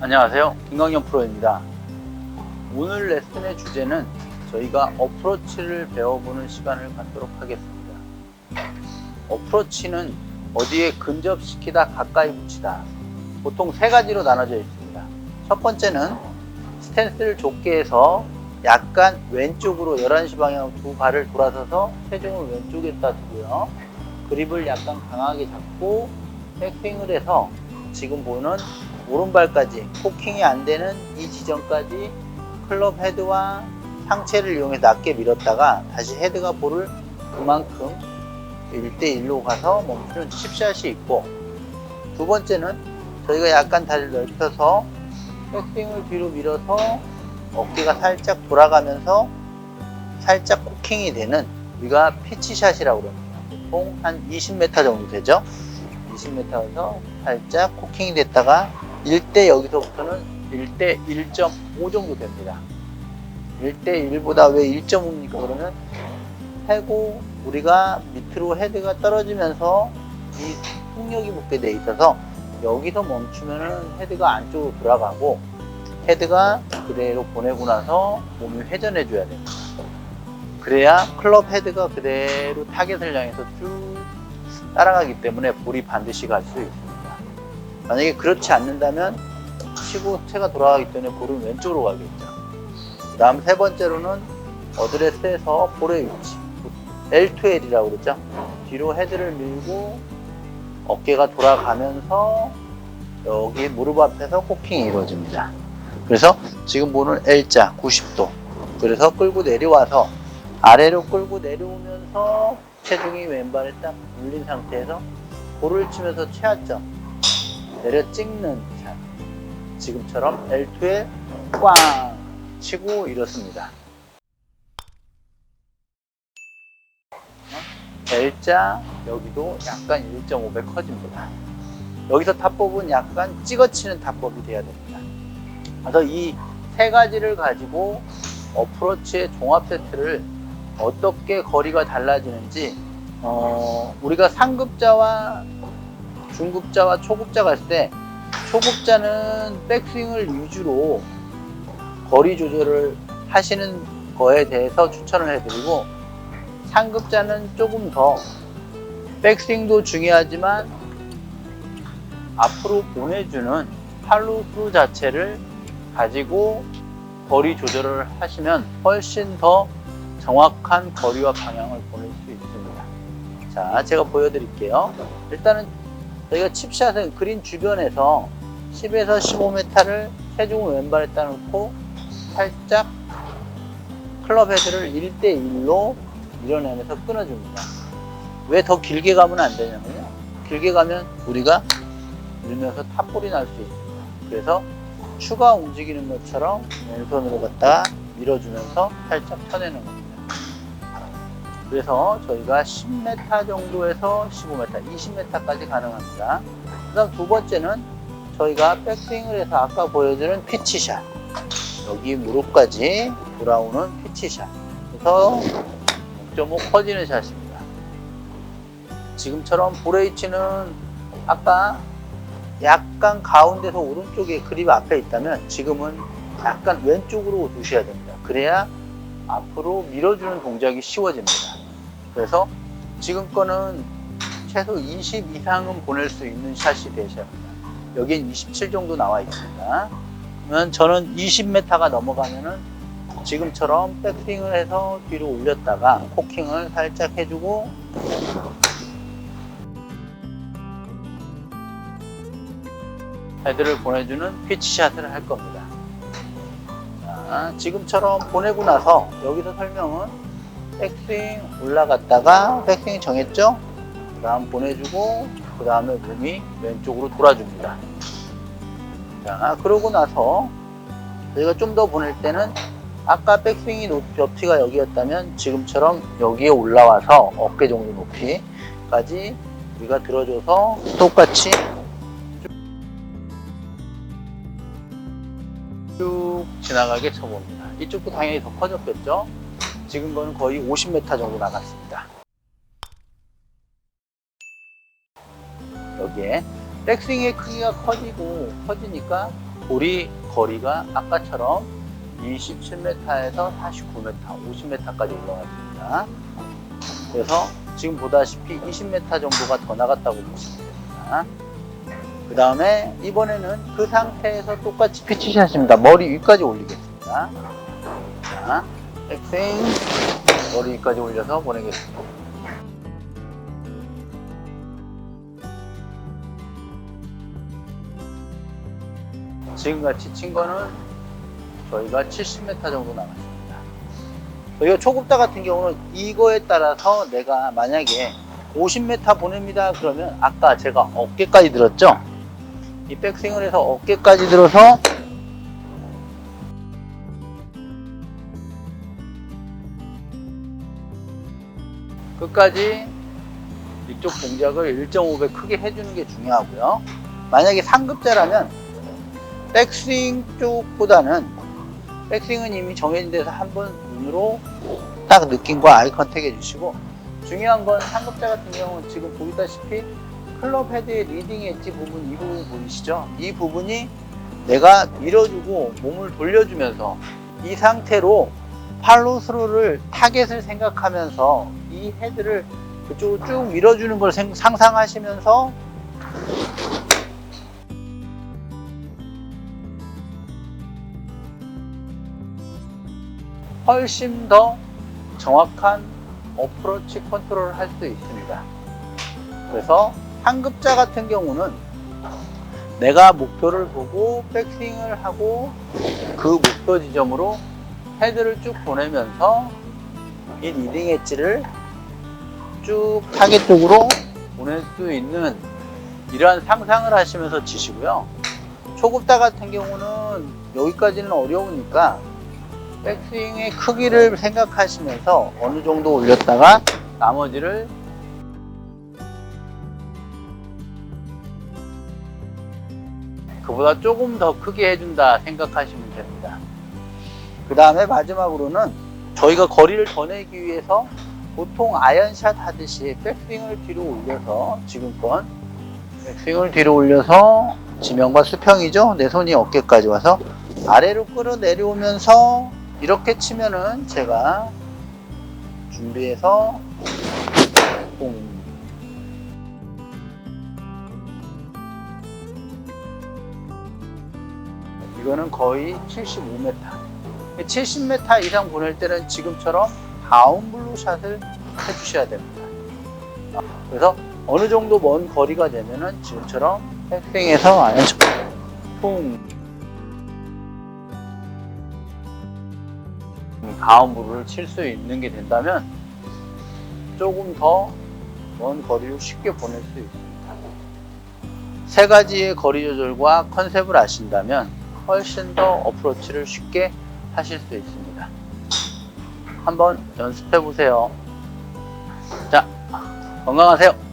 안녕하세요. 김광현 프로입니다. 오늘 레슨의 주제는 저희가 어프로치를 배워보는 시간을 갖도록 하겠습니다. 어프로치는 어디에 근접시키다 가까이 붙이다. 보통 세 가지로 나눠져 있습니다. 첫 번째는 스탠스를 좁게 해서 약간 왼쪽으로 11시 방향으로 두 발을 돌아서서 체중을 왼쪽에다 두고요. 그립을 약간 강하게 잡고 백스윙을 해서 지금 보는 오른발까지 코킹이 안 되는 이 지점까지 클럽 헤드와 상체를 이용해 낮게 밀었다가 다시 헤드가 볼을 그만큼 1대1로 가서 멈추는 칩샷이 있고 두 번째는 저희가 약간 다리를 넓혀서 백스윙을 뒤로 밀어서 어깨가 살짝 돌아가면서 살짝 코킹이 되는 우리가 피치샷이라고 그럽니다. 보통 한 20m 정도 되죠. 20m에서 살짝 코킹이 됐다가 1대 여기서부터는 1대 1.5 정도 됩니다. 1대 1보다 왜 1.5입니까? 그러면 해고 우리가 밑으로 헤드가 떨어지면서 이 속력이 붙게 돼 있어서 여기서 멈추면은 헤드가 안쪽으로 돌아가고 헤드가 그대로 보내고 나서 몸이 회전해 줘야 됩니다. 그래야 클럽 헤드가 그대로 타겟을 향해서 쭉 따라가기 때문에 볼이 반드시 갈 수 있습니다. 만약에 그렇지 않는다면 치고 채가 돌아가기 때문에 볼은 왼쪽으로 가겠죠. 그 다음 세 번째로는 어드레스에서 볼의 위치 L2L이라고 그러죠. 뒤로 헤드를 밀고 어깨가 돌아가면서 여기 무릎 앞에서 코킹이 이루어집니다. 그래서 지금 보는 L자 90도 그래서 끌고 내려와서 아래로 끌고 내려오면서 체중이 왼발에 딱 눌린 상태에서 볼을 치면서 최하점 내려 찍는 샷 지금처럼 L2에 꽝 치고 이렇습니다. L자 여기도 약간 1.5배 커집니다. 여기서 탑법은 약간 찍어치는 탑법이 돼야 됩니다. 그래서 이 세 가지를 가지고 어프로치의 종합 세트를 어떻게 거리가 달라지는지 어, 우리가 상급자와 중급자와 초급자가 있을 때 초급자는 백스윙을 위주로 거리 조절을 하시는 거에 대해서 추천을 해드리고 상급자는 조금 더 백스윙도 중요하지만 앞으로 보내주는 팔로우 자체를 가지고 거리 조절을 하시면 훨씬 더 정확한 거리와 방향을 보낼 수 있습니다. 자, 제가 보여드릴게요. 일단은 저희가 칩샷은 그린 주변에서 10에서 15m를 체중을 왼발에다 놓고 살짝 클럽 헤드를 1대1로 밀어내면서 끊어줍니다. 왜 더 길게 가면 안 되냐면요. 길게 가면 우리가 밀면서 탑볼이 날 수 있습니다. 그래서 추가 움직이는 것처럼 왼손으로 갖다가 밀어주면서 살짝 펴내는 겁니다. 그래서 저희가 10m 정도에서 15m, 20m까지 가능합니다. 그 다음 두 번째는 저희가 백스윙을 해서 아까 보여드린 피치샷. 여기 무릎까지 돌아오는 피치샷. 그래서 6.5 커지는 샷입니다. 지금처럼 브레이치는 아까 약간 가운데서 오른쪽에 그립 앞에 있다면 지금은 약간 왼쪽으로 두셔야 됩니다. 그래야 앞으로 밀어주는 동작이 쉬워집니다. 그래서 지금 거는 최소 20 이상은 보낼 수 있는 샷이 되셔야 합니다. 여기엔 27 정도 나와 있습니다. 그러면 저는 20m가 넘어가면은 지금처럼 백스윙을 해서 뒤로 올렸다가 코킹을 살짝 해주고 헤드를 보내주는 피치샷을 할 겁니다. 자, 지금처럼 보내고 나서 여기서 설명은 백스윙 올라갔다가 백스윙 정했죠? 그 다음 보내주고 그 다음에 몸이 왼쪽으로 돌아줍니다. 자, 그러고 나서 저희가 좀 더 보낼 때는 아까 백스윙이 높이가 여기였다면 지금처럼 여기에 올라와서 어깨 정도 높이까지 우리가 들어줘서 똑같이 쭉 지나가게 쳐봅니다. 이쪽도 당연히 더 커졌겠죠? 지금 거는 거의 50m 정도 나갔습니다. 여기에 백스윙의 크기가 커지고 커지니까 돌이 거리가 아까처럼 27m에서 49m, 50m까지 올라갔습니다. 그래서 지금 보다시피 20m 정도가 더 나갔다고 보시면 됩니다. 그 다음에 이번에는 그 상태에서 똑같이 피치시 하십니다. 머리 위까지 올리겠습니다. 자, 백스윙 머리 위까지 올려서 보내겠습니다. 지금같이 친 거는 저희가 70m 정도 나갔습니다. 저희가 초급자 같은 경우는 이거에 따라서 내가 만약에 50m 보냅니다 그러면 아까 제가 어깨까지 들었죠? 이 백스윙을 해서 어깨까지 들어서 끝까지 이쪽 동작을 1.5배 크게 해주는 게 중요하고요. 만약에 상급자라면 백스윙 쪽보다는 백스윙은 이미 정해진 데서 한 번 눈으로 딱 느낌과 아이 컨택 해주시고 중요한 건 상급자 같은 경우는 지금 보시다시피 클럽 헤드의 리딩 엣지 부분 이 부분 보이시죠? 이 부분이 내가 밀어주고 몸을 돌려주면서 이 상태로 팔로스루를 타겟을 생각하면서 이 헤드를 그쪽으로 쭉 밀어주는 걸 생- 상상하시면서 훨씬 더 정확한 어프로치 컨트롤을 할 수 있습니다. 그래서 상급자 같은 경우는 내가 목표를 보고 백스윙을 하고 그 목표 지점으로 헤드를 쭉 보내면서 이 리딩 엣지를 쭉 타겟 쪽으로 보낼 수 있는 이러한 상상을 하시면서 치시고요. 초급자 같은 경우는 여기까지는 어려우니까 백스윙의 크기를 생각하시면서 어느 정도 올렸다가 나머지를 그보다 조금 더 크게 해준다 생각하시면 됩니다. 그 다음에 마지막으로는 저희가 거리를 더 내기 위해서 보통 아이언샷 하듯이 백스윙을 뒤로 올려서 지금껏 백스윙을 뒤로 올려서 지면과 수평이죠. 내 손이 어깨까지 와서 아래로 끌어 내려오면서 이렇게 치면은 제가 준비해서 뽕 이거는 거의 75m 70m 이상 보낼 때는 지금처럼 다운블루 샷을 해주셔야 됩니다 그래서 어느 정도 먼 거리가 되면은 지금처럼 백스윙에서 아연샷 퐁 가운부를 칠 수 있는 게 된다면 조금 더 먼 거리를 쉽게 보낼 수 있습니다. 세 가지의 거리 조절과 컨셉을 아신다면 훨씬 더 어프로치를 쉽게 하실 수 있습니다. 한번 연습해 보세요. 자, 건강하세요.